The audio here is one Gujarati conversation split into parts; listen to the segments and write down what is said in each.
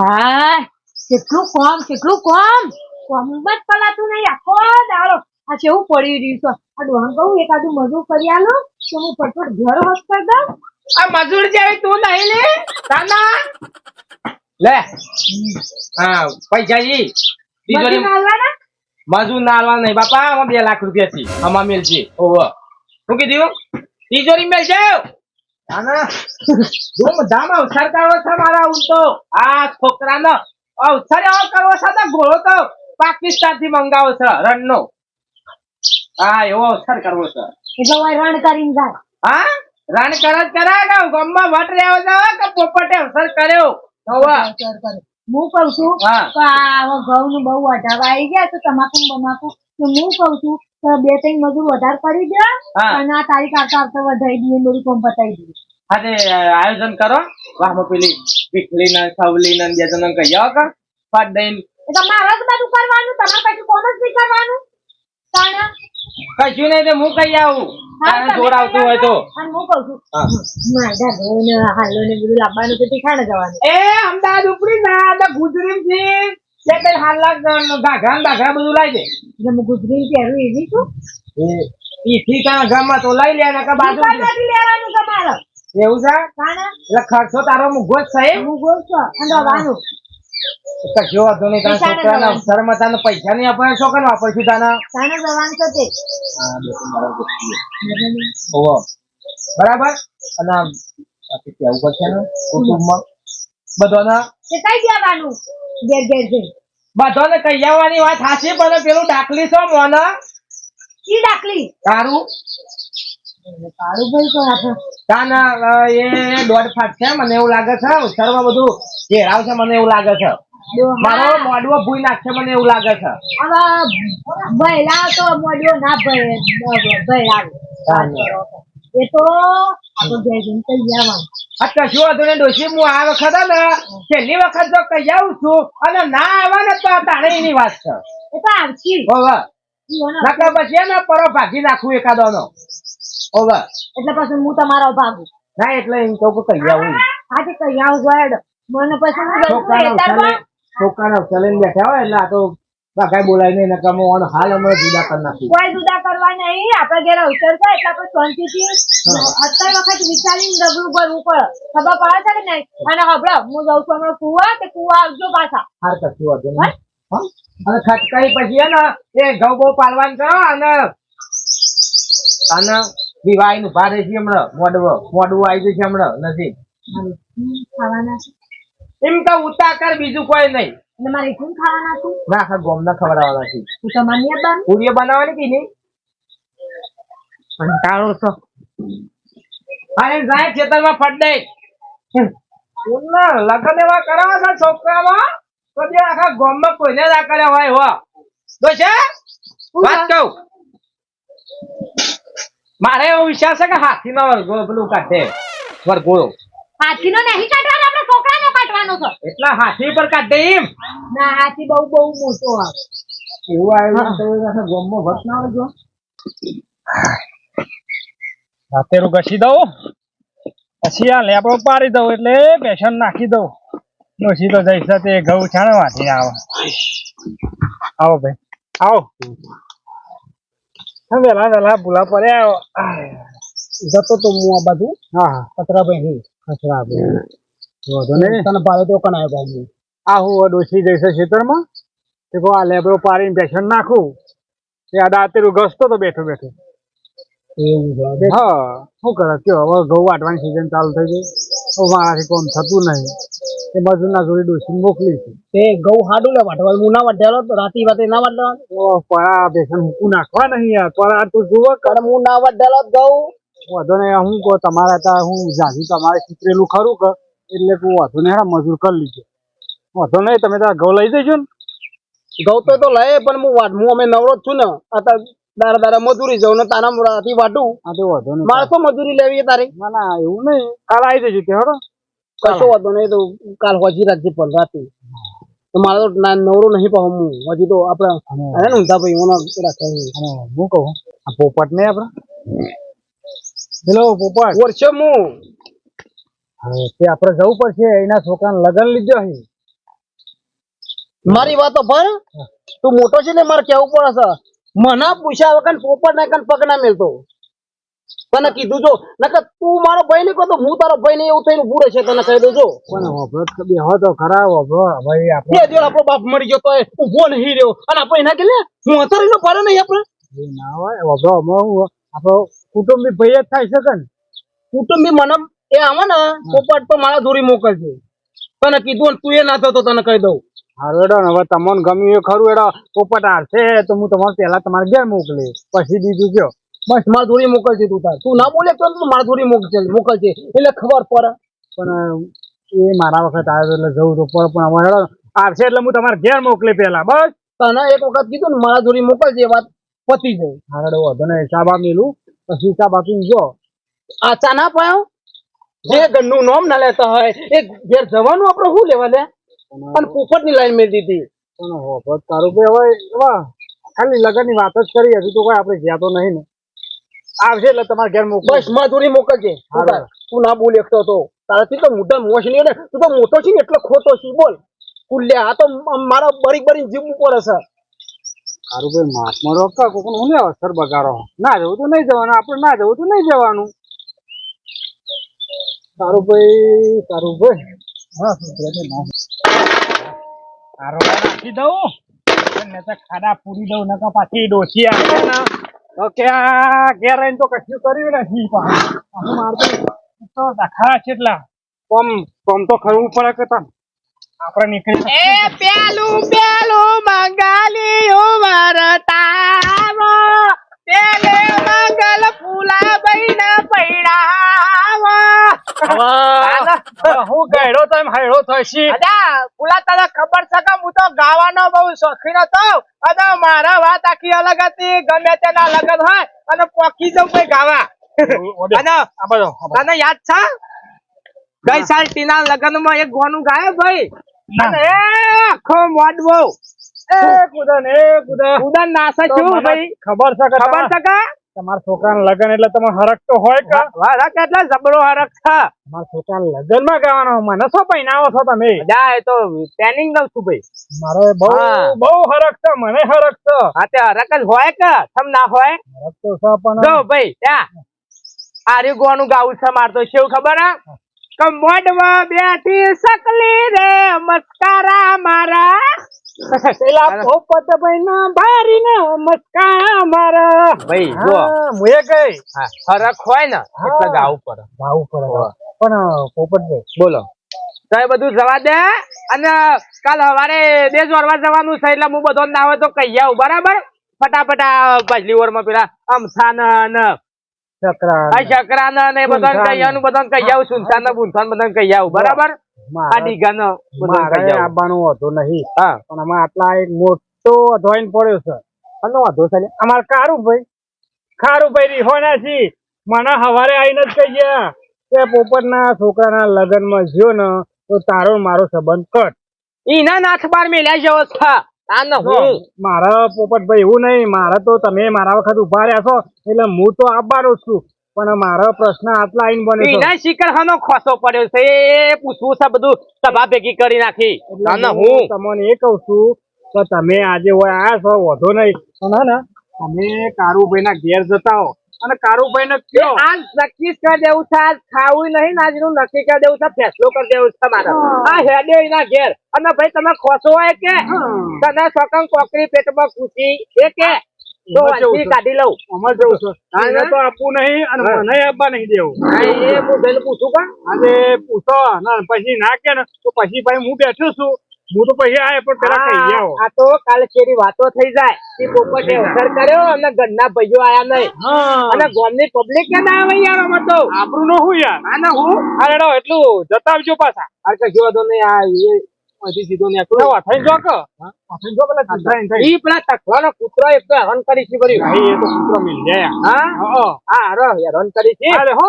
હા કેટલું કોમ કેટલું કોમ? કોમ જ પલાતું નહીં આખો દાડો. આ કેવું પડી રહ્યું છે? આ ડોહન કહું એકાદું મજૂર કરી આલો તો હું ફટફટ ઘર વસ્ત કરી દઉં. આ મજૂર જેવી તું નહીં લે તાના લે. હા પૈસા જી. મજૂર ના આલવા નહીં બાપા આમાં બે લાખ રૂપિયા છે. આમાં મેલજી. ઓહો શું કીધું? તિજોરી મેલ જાવ અવસર કરવો છે મારા હું તો. આ છોકરાનો અવસર એવો કરવો છે તો તો પાકિસ્તાનથી મંગાવો છે રણનો. હા એવો અવસર કરવો છે. એટલે ઓય રણ કરીને જાય. હા? રણ કરત કરાય કે ગામમાં વટ રહ્યો છે કે પોપટે અવસર કર્યો? વિચાર હું કઉ છું. કે આ ઘઉં નું બહુ વધારે આવી ગયા તો તમાકુ બમાકુ. હું કઉ છું કે બે ત્રણ મજૂર વધારે કરી દે અને આ તારીખ આવતા આવતા વધારી દઈએ બધું કોમ પતાવી દઈએ. આજે આયોજન કરો. વાહમાં પેલી ભીખલી ને સવલી ને બે જણ કહી આવો કા ફટ દઈને. એટલે મારા જ બધું કરવાનું તમારે પછી કોમ જ નહીં કરવાનું? તાણે? કશું નહીં તો હું કહી આવું? તારે આવતું હોય તો. અને હું કહું છું. મારા ઘઉં હાલો ને બધું લાવવાનું તો તીખાણે જવાનું. એ અમદાવાદ ઉપડી ના તો ગુજરી થી બે હાલ લાખ ગાઘા ને બાઘા બધું લાવી દે. એટલે હું ગુજરી પહેરું એવી છું. ઈ થી તારા ગામમાં તો લઈ લે ને કે બાજુ લેવાનું તમારે. એવું છે? એટલે ખર્ચો તારો મુગો જ છે મુગો બોલ છું. અને રવાનું કશો વાંધો નહીં. તારા છોકરાના અવસરમાં તને પૈસા નહીં આપે શું વાપરશું તાના તાણે જવાનું તે. હા, બરાબર ઓહો. બરાબર? અને આમ કેવું પડશે ને કુટુંબમાં. બધાના? તે કઈ દેવાનું? ઘેર ઘેર જઈ બધાને કહી આવવાની વાત સાચી પણ પેલું ડાકલી છો મોના. કી ડાકલી તારું. કાળું ભાઈ તો આપણે તાના એ દોઢ ફાટ છે મને એવું લાગે છે ઉછળમાં બધું ઘેરાવ છે મને એવું લાગે છે. મારો મોડવો ભૂઈ નાખશે મને એવું લાગે છે. ભયલા તો મોડ્યો ના ભય ભયલાવે એ તો કશું વાંધો નહીં ડોશી હું આ વખત ને છેલ્લી વખત જો કહી આવું છું અને ના આવે ને તો તારે એની વાત છે. એ તો આવશી. હોવે નકર પછી એને પરો ભાગી નાખું એકાદો નો હોવે એટલે પછી હું તમારો ભાગું. ના એટલે એમ કહું કે કહી આવું આજે કહી આવું મને પછી છોકરાના છોકરાના ઉછાલે બેઠા હોય એટલે આ તો બોલાય નહીં નકર હું ઓને હાલ હમણાં જુદા કરી નાખું કોઈ જુદા કરવા નહીં. આપડે ઘેર અવસર છે એટલે આપણે શાંતિથી અત્યાર વખત વિચારીને ડબલું ભરવું પડે. ખબર પડે છે કે નહીં? અને હબળો હું જઉં છું હમણાં કુવા કે કુવા આવજો પાછા. હાર કશું વાંધો નહીં. અને ખટકાઈ પછી ને એ ઘઉં બહુ પાલવાન કરો અને અને દિવાળી નું ભારે છે હમણાં. મોડવો મોડવું આવી જશે હમણાં. નથી. ખાવાના એમ તો ઉતા કર બીજું કોઈ નહીં. મારે શું ખાવાના છે ના આખા ગોમ ના ખવડાવવાના છે હું તમારી નહીં પૂરીઓ બનાવવાની કે નહીં કંટાળો છો અરે સાહેબ ખેતરમાં ફટ દે એમના લગ્ન એવા કરાવો છે છોકરામાં તો જે આખા ગામમાં કોઈને ના કર્યા હોય હો તો છે વાત કહું મારે એવો વિશ્વાસ છે કે હાથીનો વર્ગો પેલું કાઢે વર્ગોળો હાથીનો નહીં કાઢવાનો આપણે છોકરાનો કાઢવાનો છે? એટલા હાથી પર કાઢે એમ ના હાથી બહુ બહુ મોટો આવે. એવું આવ્યું તો ગામમાં વટ ના આવજો. રાતેરું ઘસી દઉં. પછી આ લેબડો પાડી દઉં એટલે બેસન નાખી દઉં. ડોસી તો જઈશ તે ઘઉં છાણે વાંચીને આવે. આવો ભાઈ. આવો. વેલા વેલા ભૂલા પડ્યા જતો તો હું આ બાજુ. હા હા. કચરાભાઈ નહીં કચરાભાઈ. વાંધો નહીં. તને પાડે તો કણ આવ્યો આ હું ડોસી જઈશ ખેતરમાં. તે આ લેબરો પાડીને બેસન નાખું. એ આ દાંતેરું ઘસતો તો બેઠો બેઠો. એવું છે. હા શું કરે? કયો? હવે ઘઉં વાટવાની સિઝન ચાલુ થઈ ગઈ. તો મારાથી કોમ થતું નહીં. એ મજૂરના જોડી ડોસી મોકલી છે. એ ઘઉં હાડું વાટવા હું ના વાટેલો તો રાતી વાતે ના વાટવા. ઓ પરા બેસન હું નાખવા નહીં યાર. પરા તું જુઓ. કરે હું ના વાટેલો ઘઉં. વાંધો નહીં હું કહું તમારે ત્યાં હું જાજી તમારે ચીતરેલું ખરું કે? એટલે હું વાંધો નહીં હા મજૂર કરી લીધો. વાંધો નહીં તમે તારા ઘઉં લઈ જજો ને. ઘઉં તો તો લઈ પણ હું વાટ હું અમે નવરો જ છું ને. અત્યારે દારા દારા મજૂરી જાઉં ને તારા મોડાથી વાટું હા તો વાંધો નહીં. મારે તો મજૂરી લેવી તારી? ના ના એવું નહીં. કાલ આવી જજો તે હડો. કશો વાંધો નહીં તો કાલ હોજી રાખજે પણ રાતે. તો મારે તો ના નવરો નહીં પાઉં હું. હજી તો આપણે હે ને ઊંધા ભાઈ ઓના રાખે હું કહું આ પોપટ ને આપણે? હેલો પોપટ. વર્ષે હું? તે આપણે જવું પડશે એના છોકરાને લગન લીધો છે. મારી વાતો પર? તું મોટો છે ને મારે કેવું પડે છે. મને પૂછ્યા વગર પોપટ ના કન પગ ના મેલતો. તને કીધું જો નકર તું મારો ભાઈ નહીં કહો હું તારો ભાઈ નહીં એવું થઈને પૂરે છે તને કહી દેજો. પણ હોભળો તો બે હો તો ખરા હોભળો. ભાઈ આપણે બે દિવસ આપણો બાપ મરી ગયો તો ઊભો નહીં રહ્યો. અને આપણે એના કે લે હું અત્યારે પડે નહીં આપણે. ના હોય હોભળો હું આપણો કુટુંબી ભાઈ જ થાય છે કે ને? કુટુંબી મને એ આવે ને પોપટ તો મારા દોરી મોકલજે તને કીધું તું એ ના થતો તને કહી દઉં. હારું એડો હવે તમને ગમ્યું એ ખરું એડો પોપટ હારશે તો હું તમારે પહેલા તમારે ઘેર મોકલી પછી બીજું કયો? બસ મારા દોરી મોકલશે તું તાર. તું ના બોલે તો મારા દોરી મોકલજે મોકલજે. એટલે ખબર પડે. પણ એ મારા વખત આવ્યો એટલે જવું તો પડે પણ હેડો આવશે એટલે હું તમારે ઘેર મોકલી પહેલા. બસ. તને એક વખત કીધું ને મારા દોરી મોકલજે એ વાત પતી જાય. હારડો વધુ ને હિસાબ આપેલું પછી હિસાબ આપીને જો આ ચા ના પાયો? જે ગનનું નામ ના લેતા હોય એ ઘેર જવાનું આપણે શું લેવા લે પણ પોપટની લાઈન મેળ દીધી. હોભળો તારું ભાઈ હવે એવા ખાલી લગનની વાત જ કરી હજુ તો કોઈ આપણે જ્યાં તો નહીં ને. આવશે એટલે તમારે ઘેર મોકલ. બસ મજૂરી મોકલજે. તું ના બોલ એકતો તો. તારાથી તો મોટા મોશ નહીં ને તું તો મોટો છે ને એટલે ખોટો છે બોલ. કુલ્યા આ તો મારા બરી બરી જીવ ઉપર હશે તારું ભાઈ માસમાં રોકા કોકનું હું લેવા સર બગાડો. ના જવું તો નહીં જવાનું આપણે ના જવું તો નહીં જવાનું. તારું ભાઈ તારું ભાઈ. હા સુધરે ના. તારો રાખી દઉં? ને તો ખાડા પૂરી દઉં ને પાછી ડોસી આવે. ને તો કે ઘેર રહીને તો કશું કર્યું નથી પાછું મારતો તો દખા કેટલા કોમ કોમ તો ખરું પડે કે તમ આપણે નીકળી એ પેલું પેલું મંગલિયું વરતાવો પેલે મંગલ ફૂલા બૈન પૈડાવો હું ગયડો તો એમ હૈડો થશી અદા ફૂલા તને ખબર છે કે હું તો ગાવાનો બહુ શોખીન હતો. અને મારા વાત આખી અલગ હતી ગમે તેના લગન હોય અને પોકી ગાવા. અને તને યાદ છે? ગઈ સાલ ટીના લગનમાં એક ગોનું ગાય ભાઈ. અને આખો મોડવો એ કુદન એ કુદન ઉદન નાસે ભાઈ. ખબર છે ખબર છે તમારા છોકરાના લગન એટલે તમે હરક તો હોય કે? હરક એટલે જબરો હરક છે. તમારા છોકરાના લગનમાં ગાવાનો મને શું પહેનાવો છો તમે? જા એ તો ટ્રેનિંગ દઉં છું ભાઈ. મારે બહુ. બહુ હરક છે મને હરક છે. હા તે હરક જ હોય કે? તમ ના હોય? હરક તો છે પણ જો ભાઈ ત્યાં આર્યુ ગોનું ગાવું છે માર તો શું ખબર હે? કમોડમાં બેઠી સકલી રે મસ્કારા મારા પેલા પોપટ ભાઈ ના ભારી ને મસ્કા મારા ભાઈ જો મુએ ગઈ હરક હોય ને એટલે હા. ગાવું પડે પર પણ પોપટ બોલો. તો એ બધું જવા દે અને કાલ સવારે બે જોરવા જવાનું છે એટલે હું બધો ના હોય તો કહી આવું બરાબર? ફટાફટ પાછલી ઓરમાં પેલા અમથા ને ચક્રા શકરા ને ને બધાને કહી આવું બધાને કહી આવું સુનસાન ને બુનસાન બધાને કહી આવું બરાબર? આવવાનું હતો નહીં. પણ આમાં આટલા એક મોટો અધવાઈન પડ્યો છે. આનો વાંધો છે લે. અમાર કારુભાઈ કારુભાઈ રીહોના છી. મને હવારે આવીને જ કહી ગયા કે પોપટના છોકરાના લગ્નમાં જ્યો ને તો તારો મારો સંબંધ કટ ઈના નાથ બાર મેલ્યા જેવો છે મારા પોપટભાઈ એવું નહીં. મારે તો તમે મારા વખત ઊભા રહ્યા છો. એટલે હું તો આવવાનો છું. પણ મારો પ્રશ્ન આટલા આઈને બન્યો એના ઈના હાનો ખોસો પડ્યો છે. એ પૂછવું છે બધું. સભા ભેગી કરી નાખી. ના હું તમને એ કહું છું કે તમે આજે હોય આ છો વધો નહીં. પણ ને તમે કારુભાઈ ના ઘેર જતા હો. અને કારુભાઈ ને કયો આજ નક્કી કરી દેવું છે. આજ ખાવું નહીં ને આજનું નક્કી કરી દેવું છે. ફેસલો કરી દેવું છે મારા આ હેડે એના ઘેર. અને ભાઈ તમે ખોસો હોય કે? તને સકંગ કોકરી પેટમાં પૂછી એ કે? તો વાંચી કાઢી લઉં. અમાર જવું છે. એને તો આપવું નહીં અને મને આપવા નહીં દેવું. એ હું જઈને પૂછું કા? આજે પૂછો ને પછી ના કે ને તો પછી ભાઈ હું બેઠો છું. હું તો પછી આય પણ પેલા કહી આ આ તો કાલે કેરી વાતો થઈ જાય. કે પોપટે અસર કર્યો અને ઘરના ભાઈઓ આયા નહીં. અને ગામની પબ્લિક કે ના આવે યાર આમાં તો? આપણું નો હું યાર. ના હું? અરે એટલું જતા આવજો પાછા. આ કશો વાંધો નહીં આ અહીંથી સીધો નીકળો જો કે જો પેલા થઈ ઈ પેલા તકવાનો કૂતરો એક તો હેરાન કરી છે બરી ભાઈ એ તો કૂતરો મિલ જાય. હા? હા હેરાન કરી છે. અરે હો.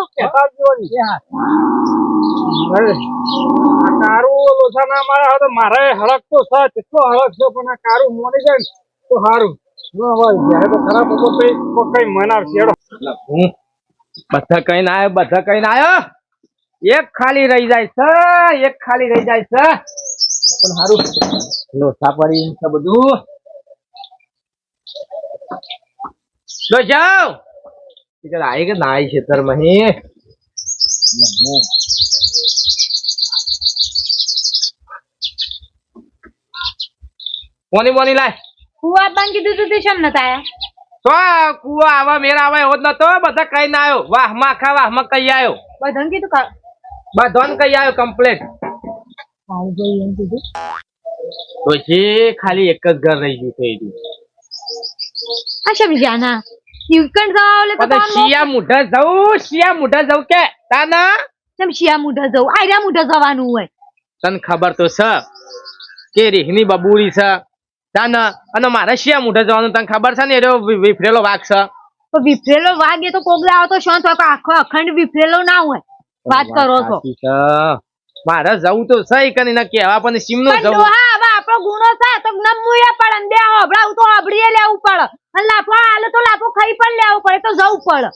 કારું લોસાના મારા હાથે મારે હળક તો છે કેટલો હળક છે પણ આ કારું મોડી જાય તો સારું તો તો તો બધા કઈ ના આવ્યો બધા કઈ ના આવ્યો? એક ખાલી રહી જાય છે એક ખાલી રહી જાય છે. પણ સારું પડી બધું. લો જાઓ. ટીચર આવી કે ના આવી ખેતરમાં હે? મોની લાય. કુવા આપવાનું કીધું તું તે શેમ નતા આયા તો કુવા આવા મેરા આવા એવો જ નતો બધા કઈ ના આવ્યો. વાહમાં ખા વાહમાં કઈ આવ્યો. બધાને કીધું કા બધાને કઈ આવ્યો કમ્પ્લેટ એમ કીધું. પછી ખાલી એક જ ઘર રહી ગયું થઈ ગયું અચ્છા શેમ જાના? યુકન જવા ઓલે તો શિયા મુઢા જવું શિયા મુઢા જવું કે? તાના? શેમ શિયા મુઢા જવું આયરા મુઢા જવાનું હોય. તને ખબર તો છે. કે રીહની બબુરી છે. તાના? અને મારે શિયા મુઢા જવાનું તને ખબર છે ને? એરો વિફરેલો વાઘ છે. તો વિફરેલો વાઘ એ તો કોગલા આવતો શાંત હોય આખો અખંડ વિફરેલો ના હોય. વાત કરો છો. છે. મારે જવું તો સહી કરીને કેવા પણ સીમનું નો જવું. હા હવે આપણો ગુનો છે તો નમુએ પડે ને હું તો હોભળીએ લેવું પડે. અને લાફો આલે તો લાફો ખાઈ પણ લેવું પડે તો જવું પડે.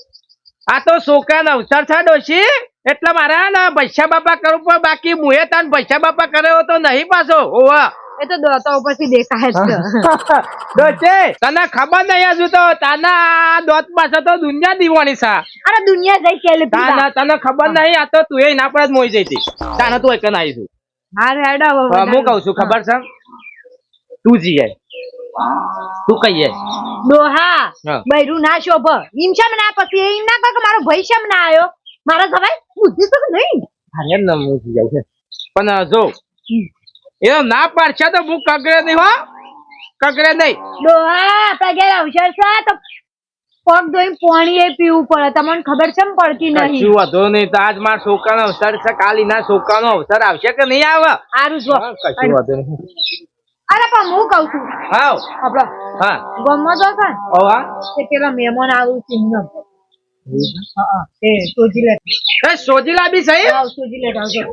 આ તો છોકરાનો અવસર છે ડોશી. એટલે મારા ના પૈસા બાપા કરવું પણ બાકી મુએ તાન પૈસા બાપા કર્યો તો નહીં પાછો. ઓવા એ તો દોતો ઉપરથી દેખાય છે. દોચે. તને ખબર નહીં હજુ તો તાના દોત પાસે તો દુનિયા દીવાની છે. અરે દુનિયા જઈ કે લે તાના તને ખબર નહીં આ તો તું એ ના પડે જ મોઈ જઈતી. તાના તું એક આવીશું હાર હેડો હું કહું છું ખબર છે? તું જીએ તું કહીએ દોહા હા. બૈરું ના શોભ. ઈમ શેમ ના પછી એમ ના કહે કે મારો ભાઈ શમ ના આવ્યો મારા સવાય બુદ્ધિ તો નહીં અરે ન હું જી જાઉં છે. પણ જો એનો ના પાડશે તો હું કગડે નહીં હો. કગડે નહીં. ડોહા ઘેર અવસર છે તો પગ ધોઈને પાણી એ પીવું પડે. તમને ખબર છે પડતી નહીં? શું વાંધો નહીં. તો આજ મારા છોકરાનો અવસર છે. કાલી ના છોકરાનો અવસર આવશે કે નહીં આવે? સારું જો. કશું વાંધો નહીં. અરે પણ હું કઉ છું. હાવ આપડે હા. ગમો તો છે ઓ હા? કે પેલા મહેમાન આવું સિંગમ હા એ સોજી લેટ એ સોજીલા બી સહી આવ સોજી લેટ આવજો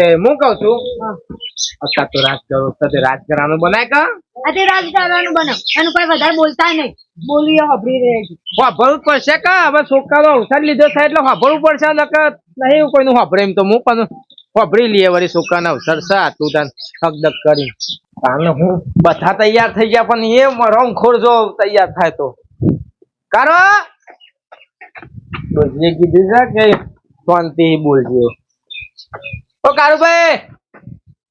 એ હું કહું છું? હા તો રાજ સાથે રાજગરાનું બનાય કા? આ રાજગરાનું બનાવ. એનું કોઈ વધારે બોલતા નહીં. બોલીએ હબરી રહે છે. જ પડશે કા? હવે છોકરાનો અવસર લીધો છે એટલે વાપરવું પડશે નકર નહીં કોઈનું વાપરે એમ તો હું પણ વાપરી લઈએ વળી છોકરાનો અવસર છે આટલું તાન હકદક કરી. કારણ હું બધા તૈયાર થઈ ગયા પણ એ રંગખોર જો તૈયાર થાય તો. કારો? કીધું છે કે શાંતિ બોલજો. ઓ કારુભાઈ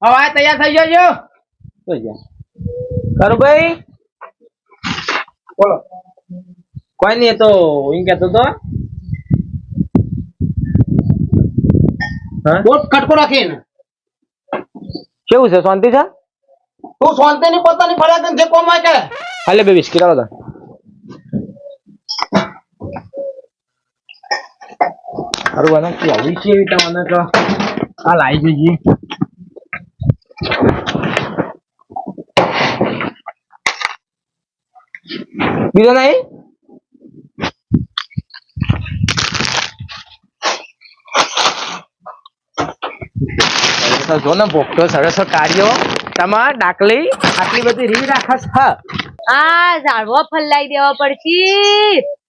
હવે તૈયાર થઈ જજો કારુભાઈ? બોલો. કોઈ નહીં તો એમ કેતો તો બોટ કટકો રાખીને કેવું છે શાંતિ છે? તું શાંતિ ની પોતાની તને જે કોમ કે. હાલે બે બિસ્કિટ આવો તા. સારું બને કે આવી છે એવી તમને તો હાલ લાવી જઈએ બીજો નહીં તો જો ને ભોગતો સરસ કાર્યો તમાર ડાકલી આટલી બધી રીત રાખસ હ. આ ઝાડવો ફલ્લાઈ દેવા પડશે.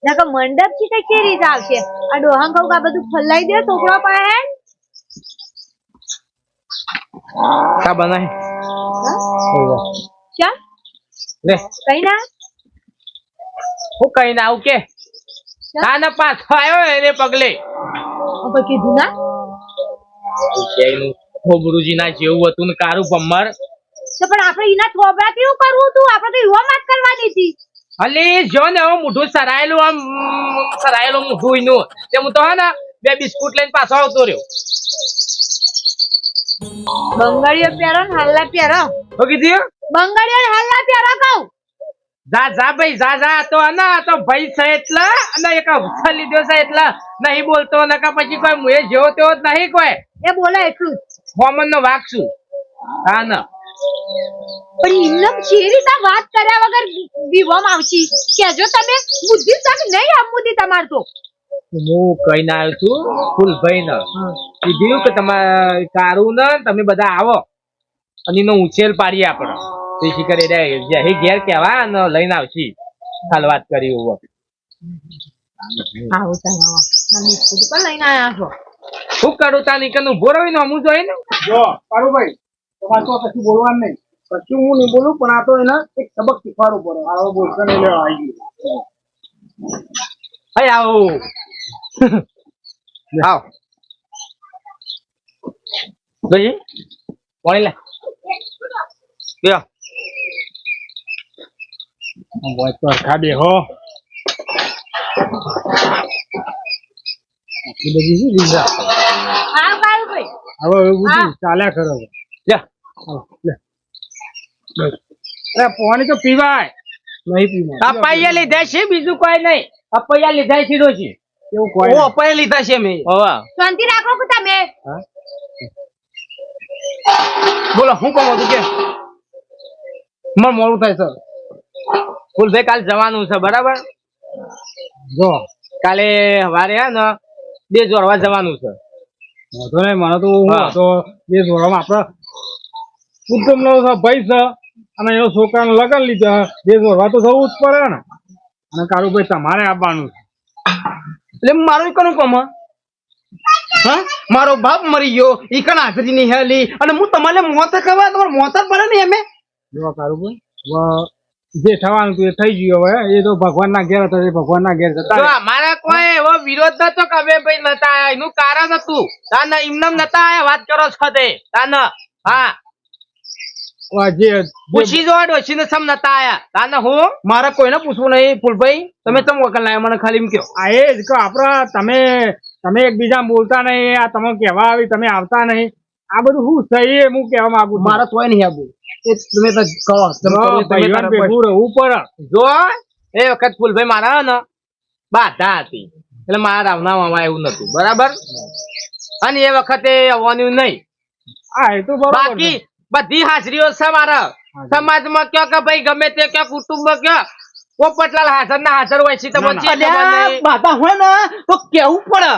નકર મંડપ છે કઈ કે રીત આવશે? આ ડોહા કહું આ બધું ફલ્લાઈ દે છોકરા પાસે. કા બનાય ચા લે. કઈ હું કઈ આવું કે. ના ના પાછો આવ્યો એને પગલે. હવે કીધું ના? ખોબરુજી ના જેવું હતું ને કારું પમ્મર તો પણ આપણે એના થોબરા કેવું કરવું હતું આપણે તો કરવાની હતી. અલી જો ને હું મોઢું સરાયેલું આમ સરાયેલું મોઢું એનું. તે હું તો હે ને બે બિસ્કુટ લઈને પાછો આવતો રહ્યો. બંગાળીઓ પ્યારો ને હાલ્લા પ્યારો શું કીધું? બંગાળીઓ ને હાલ્લા પ્યારો કહું. જા જા ભાઈ જા જા. તો અને તો ભાઈ છે એટલે. અને એક અવસર લીધો છે એટલે નહીં બોલતો નકા પછી કોઈ મુએ જેવો તેવો જ નહીં કોઈ. એ બોલે એટલું જ. હોમન નો વાક છું હા ના. પણ એમને જે રીતે વાત કર્યા વગર વિવમ આવશી કેજો તમે. બુદ્ધિ તક નહીં આમુદી તમાર તો. હું કહીને આવ્યો છું ફૂલભાઈ ને કીધું કે તમારે કારું ને તમે બધા આવો. અને એનો ઉછેર પાડીએ આપણે. તે શિખર એ જે ઘેર કેવા અને લઈને આવશી. હાલ વાત કરી છો. શું કરું તા નીકળ ઊભો રહ્યો ને જોઈ ને? જો કારુભાઈ તમારે તો કશું બોલવાનું નહીં. કશું હું નહીં બોલું પણ આ તો એને એક સબક શીખવાડવું પડે. આવો બોલશે નહીં લેવા આવી ગયું. આવો. આવ. ગઈ પાણી લે. લ્યો. હોય તો હરખા બેહો આટલી બધી શું લીધા? હા કાળુભાઈ હવે એવું બધું ચાલ્યા કરો હવે. લે. અરે પાણી તો પીવાય. નહીં પીવાય. લીધા છે બીજું કોઈ નહીં. અપાયા લીધા છે ડોશી એવું કોઈ ઓ અપાયા લીધા છે મેં. હોવા. શાંતિ રાખો કે તમે? બોલો હું કહું હતું કે? મને મોડું થાય છે ફૂલભાઈ કાલ જવાનું છે બરાબર? જો. કાલે સવારે હે ને બે જોરવા જવાનું છે. વાંધો નહીં મને તો હું. તો બે જોરવામાં આપણે કુટુંબ નો ભાઈ છે અને એનો છોકરાને લગન લીધા. બે જોરવા તો થવું જ પડે ને. અને કારુભાઈ તમારે આવવાનું છે. એટલે મારું કનું કમ હા? મારો બાપ મરી ગયો ઈ કણ હાજરી નહીં હેલી? અને હું તમારે મોત કરવા તમારે મોત જ પડે ને એમે? જો કારું ભાઈ જે થવાનું હતું એ થઈ ગયું હવે એ તો ભગવાનના ઘેર હતા ભગવાન ભગવાનના ઘેર જતા અમારા કોઈ એવો વિરોધ નતો કે ભાઈ નતા આયા એનું કારણ હતું. તાના ઇમનમ નતા આયા વાત કરો છો તે તાના. હા. પૂછી જો ડોશી ને સમ નતા આયા. તાન હું મારે કોઈને પૂછવું નહીં ફૂલભાઈ તમે તમ વકલ લાયા મને ખાલી કયો આ એ જ કે આપણા તમે તમે એકબીજા બોલતા નહીં આ તમે કહેવા આવી તમે આવતા નહીં. આ બધું શું સહી હું કહેવા માંગુ મારા તોય નહીં આવું. એ તમે તો કહો તમે ભેગું રહેવું પડે. જો એ વખત ફૂલભાઈ મારા ને બાધા હતી. એટલે મારા રાવનામાં એવું નતું. બરાબર? અને એ વખતે આવવાનું નહીં. હા એ તો બરાબર બાકી બધી હાજરીઓ છે મારા. સમાજમાં કયો કે ભાઈ ગમે તે કયો કુટુંબ કયો પોપટલાલ હાજર ના હાજર હોય છે તો ના, ના. પછી ખબર નહીં. બાધા હોય ને તો કેવું પડે?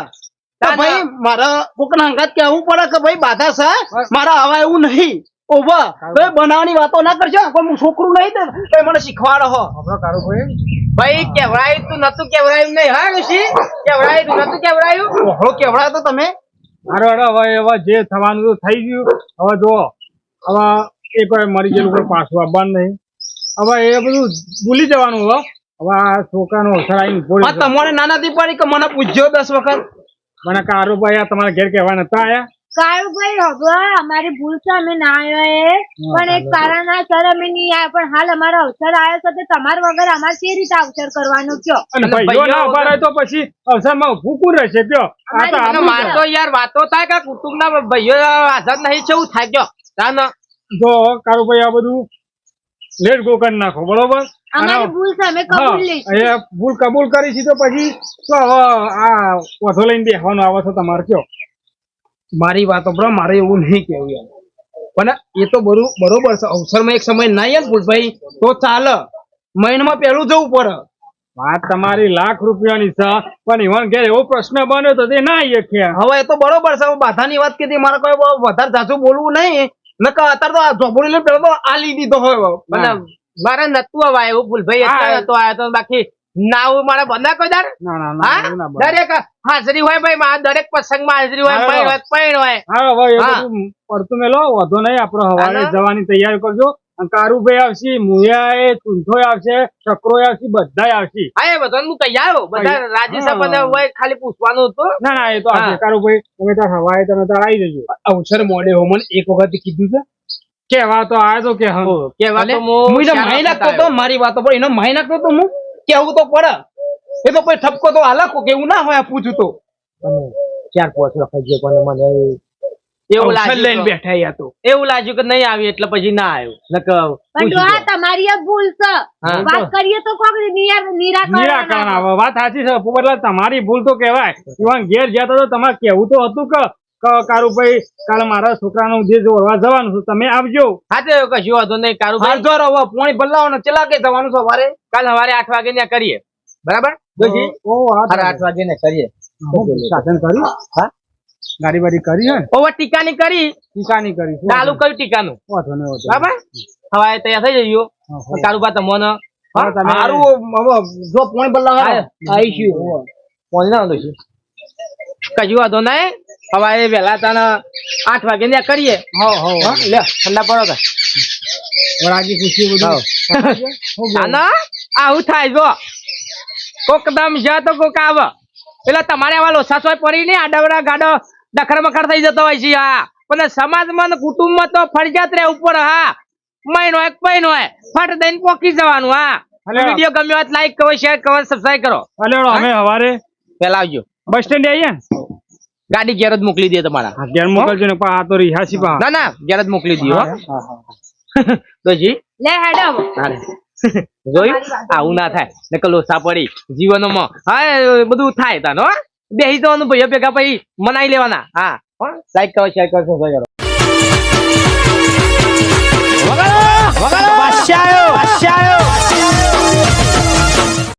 કે ભાઈ મારા કોકના હંગાત કેવું પડે કે ભાઈ બાધા છે? મારા આવા એવું નહીં. ઓવા ભાઈ બનાવવાની વાતો ના કરજો. પણ હું છોકરું નહીં તો મને શીખવાડો હો. કારુભાઈ ભાઈ કેવડાયું તું? નતું કેવડાયું નહીં હા ઋષિ? કેવડાયું તું? નતું કેવડાયું? કેવડાયો તો તમે? હારો હવે હવે જે થવાનું તો થઈ ગયું. હવે જો હવે એ પણ મરી ગયેલું કોઈ પાછું આવવાનું નહીં. હવે એ બધું ભૂલી જવાનું હવે હવે આ છોકરાનો અસર આવીને ઊભો તમારે રહ્યો. છે. ના નથી પડી કે મને પૂછજો દસ વખત? મને કારુભાઈ આ તમારા ઘેર કહેવા નતા આયા? ભાઈ હવે અમારી ભૂલ છે અમે ના આવ્યા એ. પણ એક કારણ આ સર અમે નહીં આવ્યા પણ હાલ અમારો અવસર આવ્યો છે તો તમારા વગર અમારે કેવી રીતે અવસર કરવાનો કયો? અને ભાઈઓ ના ઊભા રહે તો પછી અવસરમાં ઊભું કોણ રહેશે કયો? આ તો યાર વાતો થાય કે કુટુંબના ભાઈઓ હાજર નહીં છે એવું થાય ગયો તાન જો કારુભાઈ આ બધું લેટ ગો કરી નાખો બરોબર? ભૂલ કબૂલ કરી છે તો પછી આ વધો લઈને બેસવાનું આવે છે તમારે કયો? મારી વાતો બરો મારે એવું નહીં કેવું યાર પણ એ તો બરું બરોબર છે અવસરમાં એક સમય ના યાર ભૂલભાઈ તો ચાલે. મહિનામાં પહેલું જવું પડે. વાત તમારી લાખ રૂપિયાની છે પણ ઈવન ઘેર એવો પ્રશ્ન બન્યો તો તે ના આવીએ હવે એ તો બરોબર છે બાધાની વાત કીધી મારે કોઈ વધારે જાજુ બોલવું નહીં. નકર અત્યારે તો આ ઝોપડી લઈને પેલો તો આ હોય પણ મારે નતું નતો આવ્યો તો બાકી ના હું મારે બના કોઈ દર એવું. દરેક હાજરી હોય ભાઈ મારા દરેક પ્રસંગમાં હાજરી હોય પણ હોય પૈણ હોય. હા. બધું પડતું મેલો વધો નહીં આપડે હવારે જવાની તૈયારી કરજો. કારુભાઈ આવશે મુયા ચૂંઠોય આવશે ચક્રો આવશે બધા આવશે. હા એ બધા હું તૈયાર આવ્યો બધા હા. રાજી હોય ખાલી પૂછવાનું હતું. ના ના એ તો આવશે. કારુભાઈ તમે તાર હવાય તમે તાર આવી જજો. અવસર મોડે હો મને એક વખત કીધું છે. કેવા તો આવ્યો તો કે હા કેવા તો હું એને માહી નાખતો તો મારી વાતો પણ એનો માહી નાખતો તો હું કેવું તો પડે. એ તો કોઈ ઠપકો તો હાલકો કે એવું ના હોય પૂછું તો. ચાર પાંચ વખત જે પણ મને એવું લાગ્યું બેઠા યા તો. એવું લાગ્યું કે નહીં આવ્યું એટલે પછી ના આવ્યું. નકર પણ જો તમારી ભૂલ છે. વાત કરીએ તો કોક નિરા- નિરાકરણ નિરાકરણ આવે. વાત સાચી છે. પોપટલાલ તમારી ભૂલ તો કહેવાય. ઈવન ઘેર જતા તો તમારે કેવું તો હતું કે કારુભાઈ કાલે મારા છોકરાનું જે જોડવા જવાનું છે તમે આવજો. હાથે કશું વાંધો નહીં. કારું હાલ જો રહો પોણી ભલાવો ને ચલા કે જવાનું સવારે? કાલ સવારે આઠ વાગે ત્યાં કરીએ. બરાબર? આઠ વાગે. ને કરીએ. સાધન કર્યું હા? ગાડી બાડી કરી હે ને? ઓવર ટીકાની કરી. ટીકાની કરી. ચાલુ કયું ટીકાનું? વાંધો નહીં, વાંધો બરાબર? હવે તૈયાર થઈ જજો તારું. કારુબા તમને હા, હવે જો પોણી બદલાવાનો આવીશું ફોન ના દઈશું કશું વાંધો નહીં. હવે વહેલા તને આઠ વાગે ત્યાં કરીએ. હો હો. લે ઠંડા પડો ખુશી બધું? આના આવું થાય જો. કોક દમ જા તો કોક આવ. એટલે તમારે આવા લોસા સોય પડી નહીં આડાવડા ગાડો. દખર મખર થઈ જતો હોય છે હા. પણ સમાજમાં ને કુટુંબમાં તો ફરજિયાત રહે ઉપર હા. મહિનો એક મહિનો હોય ફટ દઈને પોકી જવાનું હા. વીડિયો ગમ્યો હોય લાઈક કરો શેર કરો સબસ્ક્રાઈબ કરો. હલો અમે હવારે પેલા આવજો. બસ સ્ટેન્ડ આવીએ ને? ગાડી ઘેર જ મોકલી દે તમારા. ઘેર મોકલજો ને પા આ તો રિહાસી પા ના ના ઘેર જ મોકલી દો તો જી. લે હેડો. જોયું? આવું ના થાય. નકલો સાપડી પડી. જીવનમાં હા બધું થાય તાનો હો? બેસી જવાનું ભાઈઓ ભેગા પછી મનાઈ લેવાના. હા. લાઈક કરો શેર કરો સબસ્ક્રાઇબ કરો. વગાડો વગાડો બાદશાહ